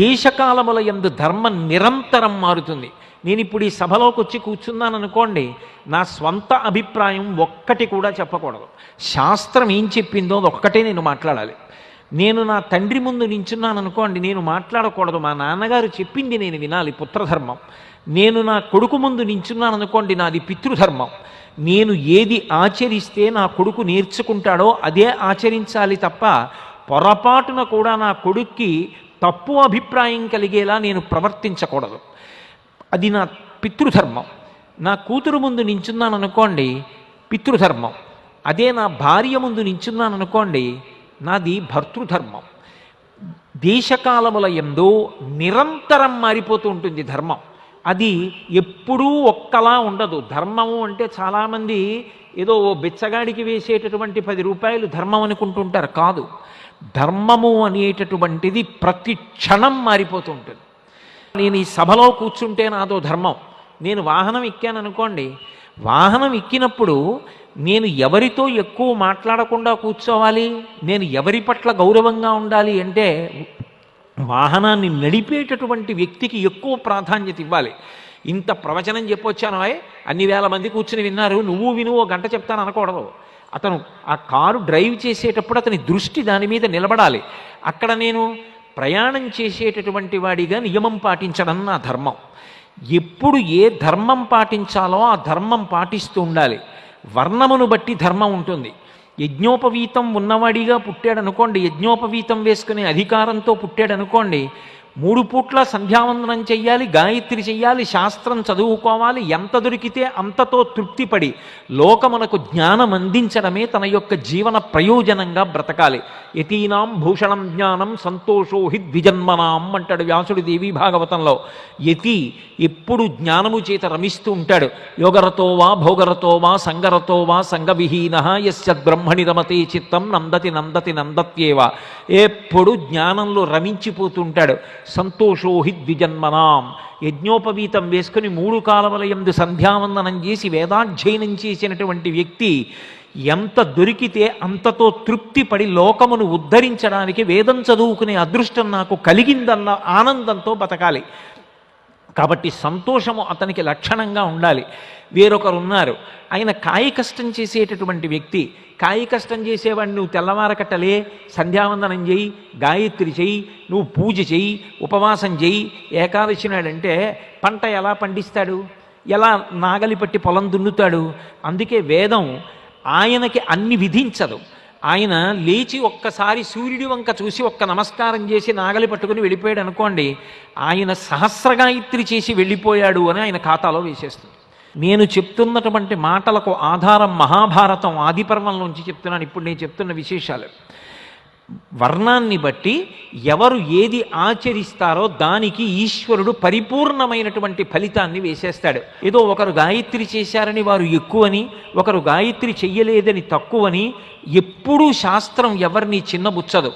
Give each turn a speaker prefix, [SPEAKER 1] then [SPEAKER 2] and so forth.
[SPEAKER 1] దేశకాలముల యందు ధర్మం నిరంతరం మారుతుంది. నేను ఇప్పుడు ఈ సభలోకి వచ్చి కూర్చున్నాను అనుకోండి నా స్వంత అభిప్రాయం ఒక్కటి కూడా చెప్పకూడదు. శాస్త్రం ఏం చెప్పిందో అది ఒక్కటే నేను మాట్లాడాలి. నేను నా తండ్రి ముందు నించున్నాను అనుకోండి నేను మాట్లాడకూడదు. మా నాన్నగారు చెప్పింది నేను వినాలి పుత్రధర్మం. నేను నా కొడుకు ముందు నించున్నాను అనుకోండి నాది పితృధర్మం. నేను ఏది ఆచరిస్తే నా కొడుకు నేర్చుకుంటాడో అదే ఆచరించాలి తప్ప పొరపాటున కూడా నా కొడుక్కి తప్పు అభిప్రాయం కలిగేలా నేను ప్రవర్తించకూడదు. అది నా పితృధర్మం. నా కూతురు ముందు నించున్నాను అనుకోండి పితృధర్మం. అదే నా భార్య ముందు నించున్నాను అనుకోండి నాది భర్తృధర్మం. దేశకాలముల ఎందు నిరంతరం మారిపోతూ ఉంటుంది ధర్మం. అది ఎప్పుడూ ఒక్కలా ఉండదు. ధర్మము అంటే చాలామంది ఏదో ఓ బిచ్చగాడికి వేసేటటువంటి పది రూపాయలు ధర్మం అనుకుంటుంటారు కాదు. ధర్మము అనేటటువంటిది ప్రతి క్షణం మారిపోతూ ఉంటుంది నేను ఈ సభలో కూర్చుంటే నాదో ధర్మం. నేను వాహనం ఎక్కాను అనుకోండి వాహనం ఎక్కినప్పుడు నేను ఎవరితో ఎక్కువ మాట్లాడకుండా కూర్చోవాలి? నేను ఎవరి పట్ల గౌరవంగా ఉండాలి అంటే వాహనాన్ని నడిపేటటువంటి వ్యక్తికి ఎక్కువ ప్రాధాన్యత ఇవ్వాలి. ఇంత ప్రవచనం చెప్పొచ్చాను అన్ని వేల మంది కూర్చుని విన్నారు. నువ్వు విను ఓ గంట చెప్తాను అనకూడదు. అతను ఆ కారు డ్రైవ్ చేసేటప్పుడు అతని దృష్టి దాని మీద నిలబడాలి. అక్కడ నేను ప్రయాణం చేసేటటువంటి వాడిగా నియమం పాటించడం నా ధర్మం. ఎప్పుడు ఏ ధర్మం పాటించాలో ఆ ధర్మం పాటిస్తూ ఉండాలి. వర్ణమును బట్టి ధర్మం ఉంటుంది. యజ్ఞోపవీతం ఉన్నవాడిగా పుట్టాడనుకోండి యజ్ఞోపవీతం వేసుకునే అధికారంతో పుట్టాడనుకోండి మూడు పూట్ల సంధ్యావందనం చెయ్యాలి గాయత్రి చెయ్యాలి శాస్త్రం చదువుకోవాలి ఎంత దొరికితే అంతతో తృప్తిపడి లోకమునకు జ్ఞానం అందించడమే తన యొక్క జీవన ప్రయోజనంగా బ్రతకాలి. యతీనాం భూషణం జ్ఞానం సంతోషో హి ద్విజన్మనాం అంటాడు వ్యాసుడి దేవి భాగవతంలో. యతి ఎప్పుడు జ్ఞానము చేత రమిస్తూ ఉంటాడు. యోగరతో వా భోగరతో వా సంగరతో వా సంగవిహీన యస్య బ్రహ్మణి రమతే చిత్తం నందతి నందతి నందత్యేవ. ఎప్పుడు జ్ఞానంలో రమించిపోతుంటాడు సంతోషో హి ద్విజన్మనాం యజ్ఞోపవీతం వేసుకుని మూడు కాలవల ఎందు సంధ్యావందనం చేసి వేదాధ్యయనం చేసినటువంటి వ్యక్తి ఎంత దొరికితే అంతతో తృప్తిపడి లోకమును ఉద్ధరించడానికి వేదం చదువుకునే అదృష్టం నాకు కలిగిందన్న ఆనందంతో బతకాలి. కాబట్టి సంతోషము అతనికి లక్షణంగా ఉండాలి. వేరొకరు ఉన్నారు ఆయన కాయ కష్టం చేసేటటువంటి వ్యక్తి. కాయ కష్టం చేసేవాడిని నువ్వు తెల్లవారకట్టలే. సంధ్యావందనం చేయి గాయత్రి చెయ్యి నువ్వు పూజ చేయి ఉపవాసం చేయి. ఏకాదశి నాడంటే పంట ఎలా పండిస్తాడు? ఎలా నాగలి పట్టి పొలం దున్నుతాడు? అందుకే వేదం ఆయనకి అన్ని విధించదు. ఆయన లేచి ఒక్కసారి సూర్యుడి వంక చూసి ఒక్క నమస్కారం చేసి నాగలి పట్టుకుని వెళ్ళిపోయాడు అనుకోండి ఆయన సహస్రగాయత్రి చేసి వెళ్ళిపోయాడు అని ఆయన ఖాతాలో వేసేస్తుంది. నేను చెప్తున్నటువంటి మాటలకు ఆధారం మహాభారతం ఆదిపర్వంలోంచి చెప్తున్నాను. ఇప్పుడు నేను చెప్తున్న విశేషాలు. వర్ణాన్ని బట్టి ఎవరు ఏది ఆచరిస్తారో దానికి ఈశ్వరుడు పరిపూర్ణమైనటువంటి ఫలితాన్ని వేసేస్తాడు. ఏదో ఒకరు గాయత్రి చేశారని వారు ఎక్కువని ఒకరు గాయత్రి చెయ్యలేదని తక్కువని ఎప్పుడూ శాస్త్రం ఎవరిని చిన్నబుచ్చదు.